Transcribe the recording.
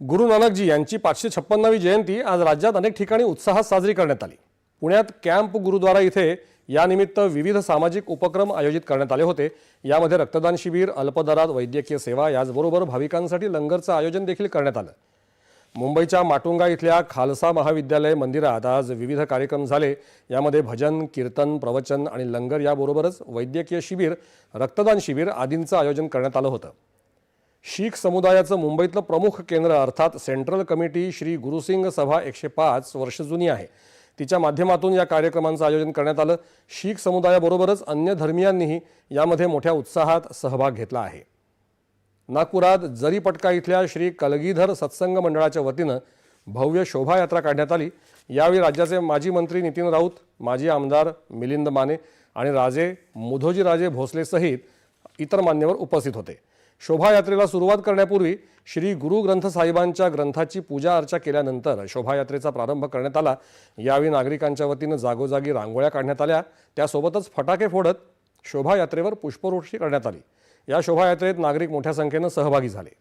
गुरु नानकजी यांची पाचशे छप्पन्नावी जयंती आज राज्यात अनेक ठिकाणी उत्साहात साजरी करण्यात आली. पुण्यात कॅम्प गुरुद्वारा इथे यानिमित्त विविध सामाजिक उपक्रम आयोजित करण्यात आले होते. यामध्ये रक्तदान शिबिर अल्पदरात वैद्यकीय सेवा याचबरोबर भाविकांसाठी लंगरचं आयोजन देखील करण्यात आलं. मुंबईच्या माटुंगा इथल्या खालसा महाविद्यालय मंदिरात आज विविध कार्यक्रम झाले. यामध्ये भजन कीर्तन प्रवचन आणि लंगर याबरोबरच वैद्यकीय शिबिर रक्तदान शिबिर आदींचं आयोजन करण्यात आलं होतं. शीख समुदायाचं मुंबईतलं प्रमुख केंद्र अर्थात सेंट्रल कमिटी श्री गुरुसिंग सभा एकशे पाच वर्ष जुनी आहे. तिच्या माध्यमातून या कार्यक्रमांचं आयोजन करण्यात आलं. शीख समुदायाबरोबरच अन्य धर्मियांनीही यामध्ये मोठ्या उत्साहात सहभाग घेतला आहे. नागपुरात जरीपटका इथल्या श्री कलगीधर सत्संग मंडळाच्या वतीनं भव्य शोभायात्रा काढण्यात आली. यावेळी राज्याचे माजी मंत्री नितीन राऊत माजी आमदार मिलिंद माने आणि राजे मुधोजीराजे भोसलेसहित इतर मान्यवर उपस्थित होते. शोभायात्रेला सुरुवात करण्यापूर्वी श्री गुरु ग्रंथ साहिबांच्या ग्रंथाची पूजा अर्चा केल्यानंतर शोभायात्रेचा प्रारंभ करण्यात आला. यावेळी नागरिकांच्या वतीनं जागोजागी रांगोळ्या काढण्यात आल्या. त्यासोबतच फटाके फोडत शोभायात्रेवर पुष्पवृष्टी करण्यात आली. या शोभायात्रेत नागरिक मोठ्या संख्येनं सहभागी झाले.